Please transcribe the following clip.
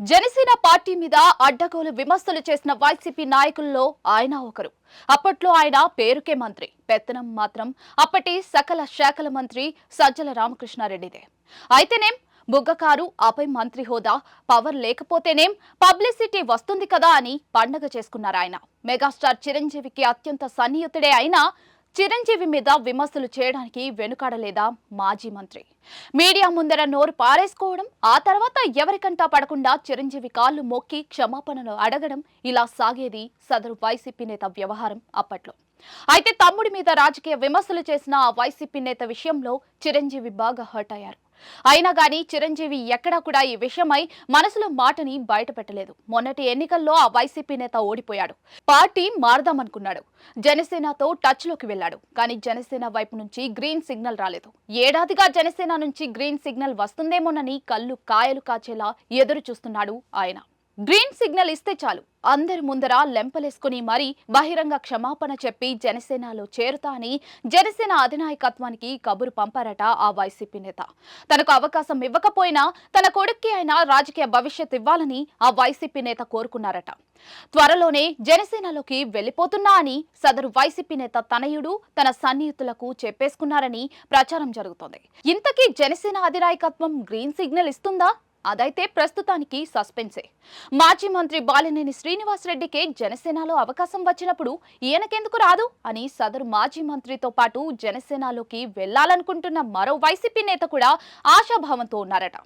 Janasena party మీద అడ్డగోలు విమర్శలు చేసిన వైసీపీ నాయకుల్లో ఆయన ఒకరు. అప్పట్లో ఆయన పేరుకే మంత్రి పెత్తనం మాత్రం అప్పటి సకల శాఖల మంత్రి సజ్జల రామకృష్ణారెడ్డిదే. అయితేనేం బుగ్గకారు ఆపై మంత్రి హోదా పవర్ లేకపోతేనేం పబ్లిసిటీ వస్తుంది కదా అని పండగ చేసుకున్నారు ఆయన. మెగాస్టార్ చిరంజీవికి అత్యంత సన్నిహితుడే అయినా చిరంజీవి మీద విమర్శలు చేయడానికి వెనుకాడలేదా మాజీ మంత్రి? మీడియా ముందర నోరు పారేసుకోవడం ఆ తర్వాత ఎవరికంటా పడకుండా చిరంజీవి కాళ్ళు మొక్కి క్షమాపణలు అడగడం ఇలా సాగేది సదరు వైసీపీ నేత వ్యవహారం అప్పట్లో. అయితే తమ్ముడి మీద రాజకీయ విమర్శలు చేసిన ఆ వైసీపీ నేత విషయంలో చిరంజీవి బాగా హర్ట్ అయ్యారు. అయినా గానీ చిరంజీవి ఎక్కడా కూడా ఈ విషయమై మనసులో మాటని బయటపెట్టలేదు. మొన్నటి ఎన్నికల్లో ఆ వైసీపీ నేత ఓడిపోయాడు. పార్టీ మారదామనుకున్నాడు. జనసేనతో టచ్లోకి వెళ్ళాడు. కానీ జనసేన వైపు నుంచి గ్రీన్ సిగ్నల్ రాలేదు. ఏడాదిగా జనసేన నుంచి గ్రీన్ సిగ్నల్ వస్తుందేమోనని కళ్ళు కాయలు కాచేలా ఎదురు చూస్తున్నాడు ఆయన. గ్రీన్ సిగ్నల్ ఇస్తే చాలు. అందరి ముందర లెంపలేసుకుని మరీ బహిరంగ క్షమాపణ చెప్పి జనసేనలో చేరుతా అని జనసేన అధినాయకత్వానికి కబురు పంపారట ఆ వైసీపీ నేత. తనకు అవకాశం ఇవ్వకపోయినా తన కొడుక్కి అయినా రాజకీయ భవిష్యత్ ఇవ్వాలని ఆ వైసీపీ నేత కోరుకున్నారట. త్వరలోనే జనసేనలోకి వెళ్ళిపోతున్నా అని సదరు వైసీపీ నేత తనయుడు తన సన్నిహితులకు చెప్పేసుకున్నారని ప్రచారం జరుగుతోంది. ఇంతకీ జనసేన అధినాయకత్వం గ్రీన్ సిగ్నల్ ఇస్తుందా? అదైతే ప్రస్తుతానికి సస్పెన్సే. మాజీ మంత్రి బాలినేని శ్రీనివాసరెడ్డికే జనసేనలో అవకాశం వచ్చినప్పుడు ఈయనకెందుకు రాదు అని సదరు మాజీ మంత్రితో పాటు జనసేనలోకి వెళ్ళాలనుకుంటున్న మరో వైసీపీ నేత కూడా ఆశాభావంతో ఉన్నారట.